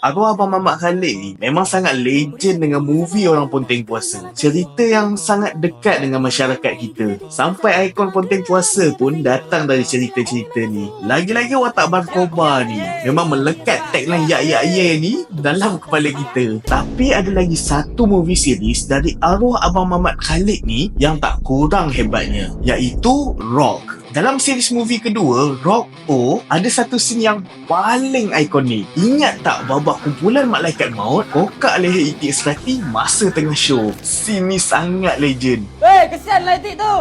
Arwah Abang Mamat Khalid ni memang sangat legend dengan movie Orang Ponteng Puasa. Cerita yang sangat dekat dengan masyarakat kita. Sampai ikon Ponteng Puasa pun datang dari cerita-cerita ni. Lagi-lagi watak Barkoba ni memang melekat tagline Ya Ya Ya ni dalam kepala kita. Tapi ada lagi satu movie series dari arwah Abang Mamat Khalid ni yang tak kurang hebatnya. Iaitu Rock. Dalam series movie kedua, Rock O, ada satu scene yang paling ikonik. Ingat tak babak kumpulan malaikat maut kokak leher Itik Serati masa tengah show? Scene ni sangat legend. Weh, kesian lah Itik tu.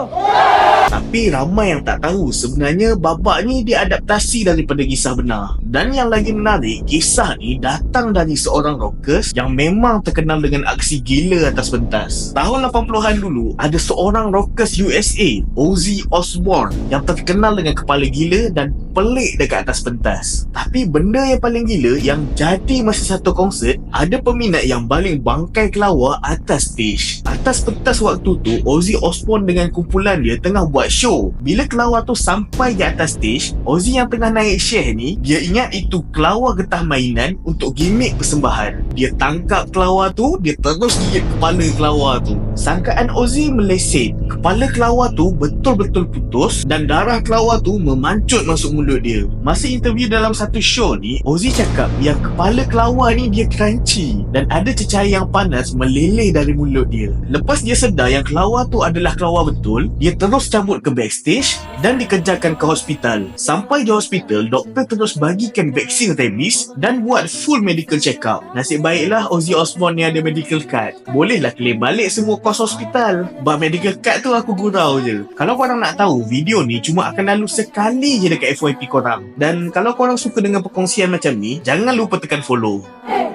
Tapi ramai yang tak tahu sebenarnya babak ni diadaptasi daripada kisah benar. Dan yang lagi menarik, kisah ni datang dari seorang rockers yang memang terkenal dengan aksi gila atas pentas. Tahun 80-an dulu, ada seorang rockers USA, Ozzy Osbourne yang terkenal dengan kepala gila dan pelik dekat atas pentas. Tapi benda yang paling gila yang jadi masa satu konsert, ada peminat yang baling bangkai kelawar atas stage. Atas pentas waktu tu, Ozzy Osbourne dengan kumpulan dia tengah buat show. Bila kelawar tu sampai di atas stage, Ozzy yang tengah naik share ni, dia ingat itu kelawar getah mainan untuk gimmick persembahan. Dia tangkap kelawar tu, dia terus gigit kepala kelawar tu. Sangkaan Ozzy meleset. Kepala kelawar tu betul-betul putus dan darah kelawar tu memancut masuk mulut dia. Masa interview dalam satu show ni, Ozzy cakap yang kepala kelawar ni dia crunchy dan ada cecair yang panas meleleh dari mulut dia. Lepas dia sedar yang kelawar tu adalah kelawar betul, dia terus cabut ke backstage dan dikejarkan ke hospital. Sampai di hospital, doktor terus bagikan vaksin rabies dan buat full medical check up. Nasib baiklah Ozzy Osbourne ni ada medical card. Bolehlah claim balik semua kos hospital. Bab medical card tu aku gurau je. Kalau korang nak tahu, video ni cuma akan lalu sekali je dekat FYP korang. Dan kalau korang suka dengan perkongsian macam ni, jangan lupa tekan follow. Eh,